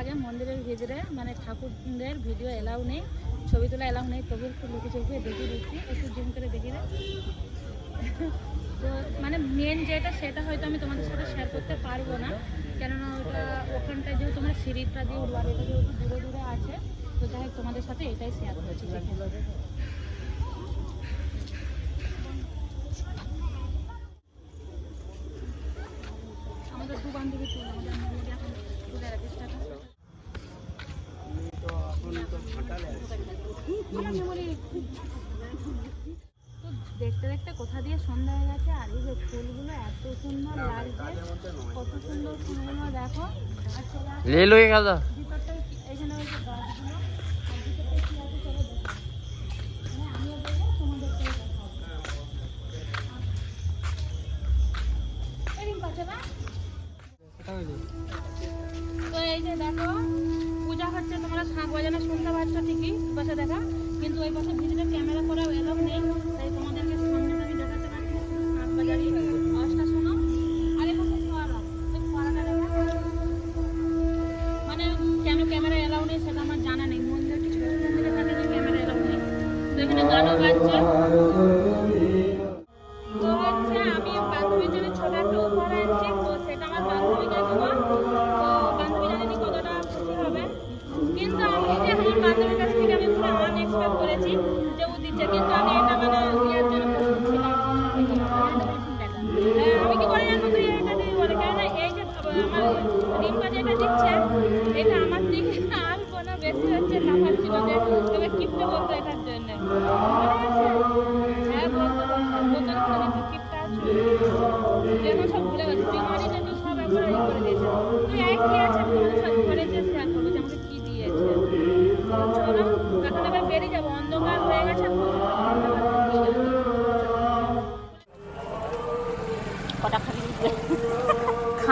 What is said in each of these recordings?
আগে মন্দিরের ভিতরে মানে ঠাকুরদের ভিডিও এলাও নেই, ছবি তোলা এলাও নেই, তবে একটু লুকে দেখিয়ে দিচ্ছি, একটু জুম করে দেখিয়ে দে। তো মানে মেন যেটা সেটা হয়তো আমি তোমাদের সাথে শেয়ার করতে পারব না, কেননা ওটা ওখানটায় যেহেতু তোমার সিঁড়িটা দিয়ে উঠবার এটা যেহেতু দূরে দূরে আছে, তো যাই তোমাদের সাথে এটাই শেয়ার করছি ঠিক আছে? আমাদের দু বান্ধবী তুল আমাদের মেমোরি এখন তুলে রাখিস টাকা আমার memory খুব দেখতে দেখতে কোথা দিয়ে সন্ধ্যা হয়ে গেছে আর এই যে ফুলগুলো এত সুন্দর লাগছে। কত সুন্দর ফুলগুলো দেখো। লে লো গাদা হ্যাঁ, এই যে দেখো পূজা হচ্ছে তোমরা শাঁখ বাজানো শুনতে পাচ্ছ ঠিকই। বসে দেখা। কিন্তু ওই পাশে ভিতরে ক্যামেরা করা এলাম নেই। তাই তোমাদেরকে আমি দেখাতে পারছি। না, শুধু শাঁখ বাজারি আওয়াজটা শোনো আর এখন মানে কেন ক্যামেরা এলাও নেই সেটা আমার জানা নেই। মন্দিরটি ছোট মন্দিরে যে ক্যামেরা এলাও নেই। তো এখানে গানও বাজছে।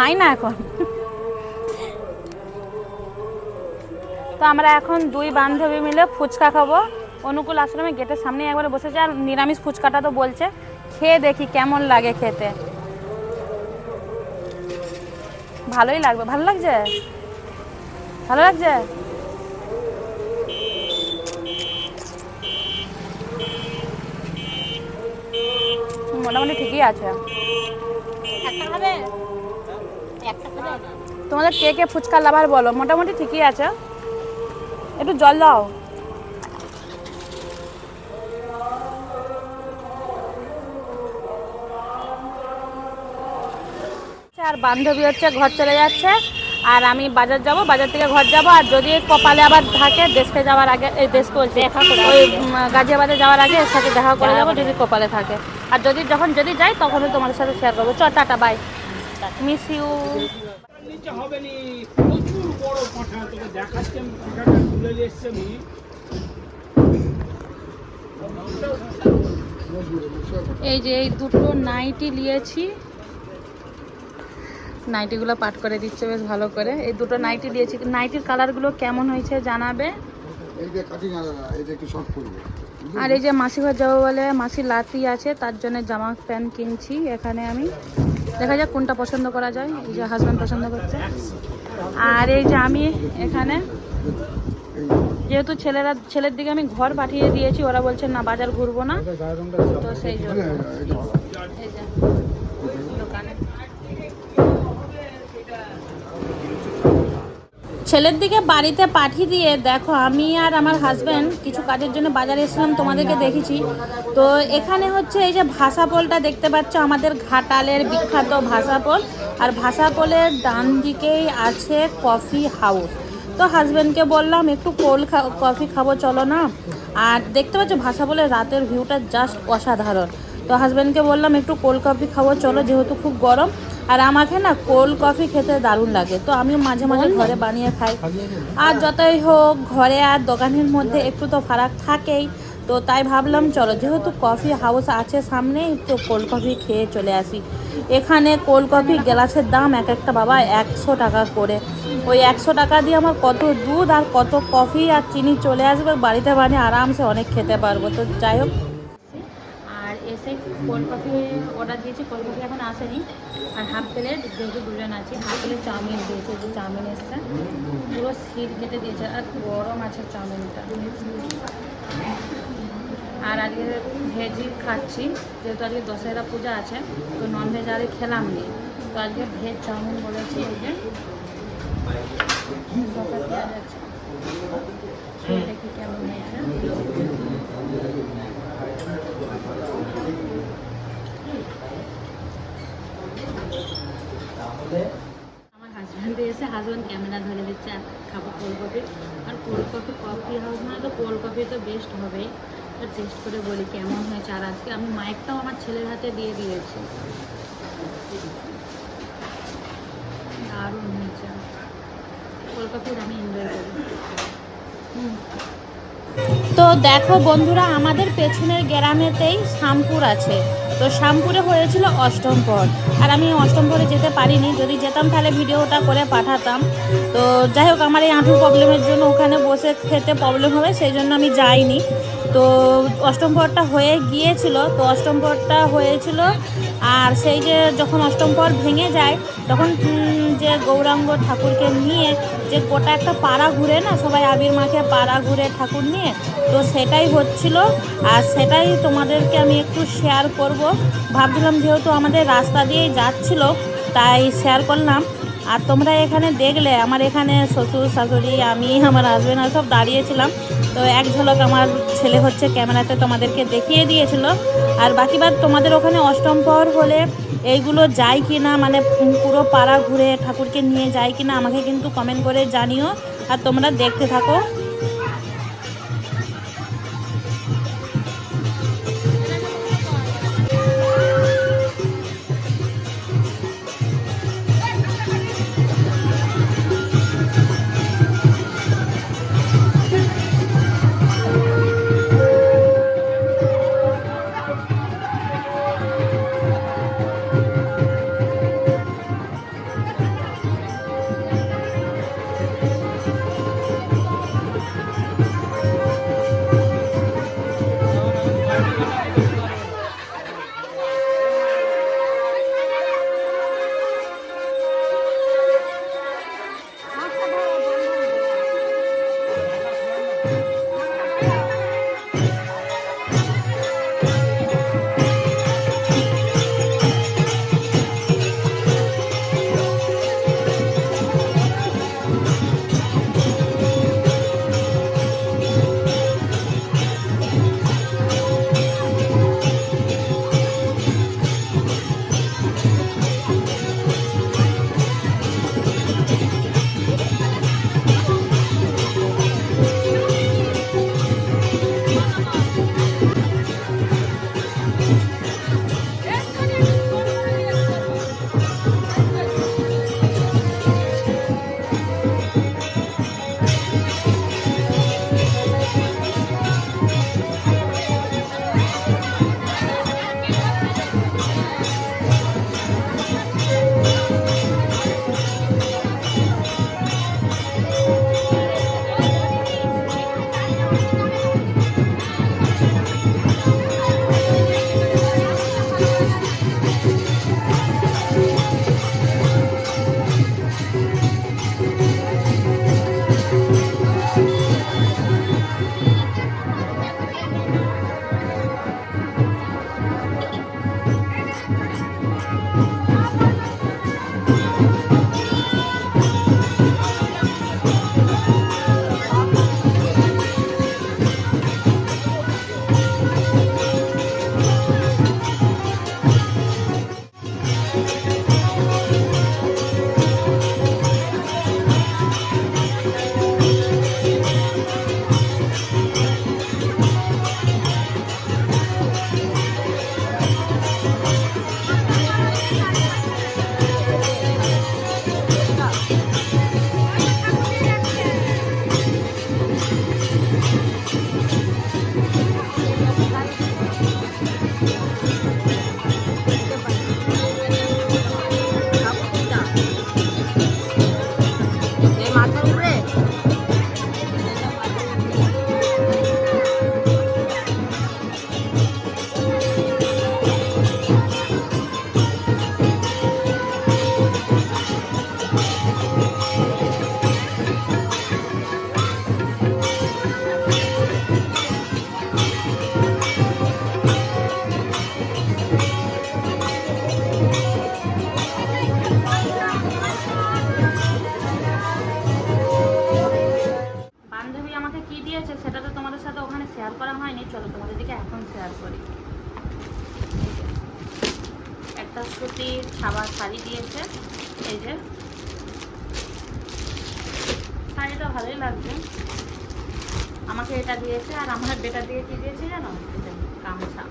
খাই না এখন। তো আমরা এখন দুই বান্ধবী মিলে ফুচকা খাব। অনুকূল আশ্রমে গেটের সামনে একবারে বসেছে আর নিরামিষ ফুচকাটা তো বলছে। খেয়ে দেখি কেমন লাগে খেতে। ভালোই লাগবে। ভালো লাগছে? ভালো লাগছে? মোটামুটি ঠিকই আছে। তোমাদের কে কে ফুচকা লাভার বলো? মোটামুটি ঠিকই আছে। একটু জল দাও। আর বান্ধবী হচ্ছে ঘর চলে যাচ্ছে। আর আমি বাজার যাব বাজার থেকে ঘর যাব। আর যদি কপালে আবার থাকে দেশকে যাওয়ার আগে এই দেশকে বলছে দেখা করে ওই গাজিয়াবাদে যাওয়ার আগে এর সাথে দেখা করে যাব যদি কপালে থাকে। আর যদি যখন যদি যাই তখনই তোমাদের সাথে শেয়ার করব। চ টাটা বাই মিস ইউ নিচে হবে নি। প্রচুর বড় পাঠা। তোকে দেখাচ্ছি আমি পাঠাটা তুলে নিয়ে এসছি আমি। এই যে এই দুটো নাইটি নিয়েছি। নাইটিগুলো পাট করে দিচ্ছে বেশ ভালো করে। এই দুটো নাইটি দিয়েছি নাইটির কালারগুলো কেমন হয়েছে জানাবে? এই যে কাটিং আলাদা এটা একটু শর্ট করবে। আর এই যে মাসি ঘর যাব বলে মাসি লাতি আছে, তার জন্য জামা প্যান্ট কিনছি এখানে আমি। দেখা যাক কোনটা পছন্দ করা যায়, এই যে হাজব্যান্ড পছন্দ করছে। আর এই যে আমি এখানে, যেহেতু ছেলেরা, ছেলের দিকে আমি ঘর পাঠিয়ে দিয়েছি, ওরা বলছে না, বাজার ঘুরবো না। তো সেই জন্য এটা ভালো এই যে দোকানে ছেলের দিকে বাড়িতে পাঠিয়ে দিয়ে, দেখো, আমি আর আমার হাজব্যান্ড কিছু কাজের জন্য বাজারে এসেছিলাম, তোমাদেরকে দেখেছি। তো এখানে হচ্ছে এই যে ভাষাপোলটা দেখতে পাচ্ছ, আমাদের ঘাটালের বিখ্যাত ভাষাপোল আর ভাষাপোলের ডান দিকেই আছে কফি হাউস তো হাজব্যান্ডকে বললাম, একটু কোল্ড কফি খাব, চলো না। আর দেখতে পাচ্ছ ভাষাপোলের রাতের ভিউটা জাস্ট অসাধারণ। তো হাজব্যান্ডকে বললাম, একটু কোল্ড কফি খাব, চলো, যেহেতু খুব গরম। আর আমাকে না কোল্ড কফি খেতে দারুণ লাগে। তো আমি মাঝে মাঝে ঘরে বানিয়ে খাই। আর যতই হোক ঘরে আর দোকানের মধ্যে একটু তো ফারাক থাকেই। তো তাই ভাবলাম চলো যেহেতু কফি হাউস আছে সামনেই তো কোল্ড কফি খেয়ে চলে আসি। এখানে কোল্ড কফি গ্লাসের দাম এক একটা বাবা একশো টাকা করে। ওই একশো টাকা দিয়ে আমার কত দুধ আর কত কফি আর চিনি চলে আসবে বাড়িতে বানিয়ে আরামসে অনেক খেতে পারব। তো যাই হোক এসে কোল্ড কফি অর্ডার দিয়েছি, কোল্ড কফি এখন আসেনি। আর হাফ প্লেট, যেহেতু দুজন আছে, হাফ প্লেট চাউমিন দিয়েছে, যে চাউমিন এসছে। পুরো সিট কেটে দিয়েছে, আর গরম আছে চাউমিনটা। আর আজকে ভেজই খাচ্ছি, যেহেতু আজকে দশেরা পূজা আছে, তো নন ভেজ আগে খেলাম নি। তো আজকে ভেজ চাউমিন বলেছি এই যে। দেখি কেমন আমার হাজব্যান্ড এসে হাজব্যান্ড ক্যামেরা ধরে দিচ্ছে, আর খাব কোল্ড কফি আর কোল্ড কফি হাউস মানে তো কোল্ড কফি তো বেস্ট হবেই। তো টেস্ট করে বলি কেমন হয়েছে। আর আজকে আমি মাইকটাও আমার ছেলের হাতে দিয়ে দিয়েছি। দারুণ হয়েছে। কোল্ড আমি এনজয় করি। তো দেখো বন্ধুরা, আমাদের পেছনের গ্রামেতেই শামপুর আছে। তো শামপুরে হয়েছিল অষ্টম পর আর আমি অষ্টম পরে যেতে পারিনি। যদি যেতাম তাহলে ভিডিওটা করে পাঠাতাম। তো যাই হোক, আমার এই আঁঠুর প্রবলেমের জন্য ওখানে বসে খেতে প্রবলেম হবে, সেই জন্য আমি যাইনি। তো অষ্টম পরটা হয়ে গিয়েছিল। তো অষ্টম পরটা হয়েছিল আর সেই যে যখন অষ্টম পর ভেঙে যায়, তখন যে গৌরাঙ্গ ঠাকুরকে নিয়ে যে গোটা একটা পাড়া ঘুরে না, সবাই আবির মাকে পাড়া ঘুরে ঠাকুর নিয়ে, তো সেটাই হচ্ছিল। আর সেটাই তোমাদেরকে আমি একটু শেয়ার করব। ভাবছিলাম যেহেতু আমাদের রাস্তা দিয়েই যাচ্ছিল, তাই শেয়ার করলাম। আর তোমরা এখানে দেখলে, আমার এখানে শ্বশুর, শাশুড়ি, আমি, আমার হাজব্যান্ড আর সব দাঁড়িয়েছিলাম। তো এক ঝলক আমার ছেলে হচ্ছে ক্যামেরাতে তোমাদেরকে দেখিয়ে দিয়েছিল। আর বাকিবার তোমাদের ওখানে অষ্টম পর হলে এইগুলো যায় কি না মানে পুরো পাড়া ঘুরে ঠাকুরকে নিয়ে যায় কি না আমাকে কিন্তু কমেন্ট করে জানিও। আর তোমরা দেখতে থাকো। একটা সুতির ছাবা শাড়ি দিয়েছে। এই যে। শাড়িটা ভালোই লাগছে। আমাকে এটা দিয়েছে আর আমার বেটা দিয়ে কি দিয়েছে জানো? গামছা।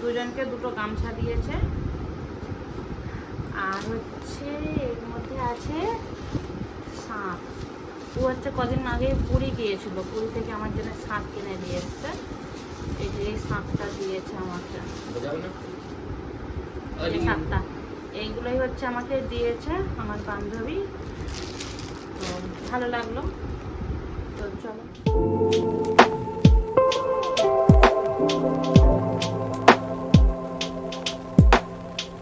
দুজনকে দুটো গামছা দিয়েছে। আর হচ্ছে এর মধ্যে আছে শাঁখ ও হচ্ছে কদিন আগে পুরী গিয়েছিল। পুরী থেকে আমার জন্য শাঁখ কিনে দিয়ে এসছে। এই যে এই শাঁখটা দিয়েছে আমাকে। শাঁখটা এইগুলোই হচ্ছে আমাকে দিয়েছে আমার বান্ধবী। তো ভালো লাগল। তো চলো।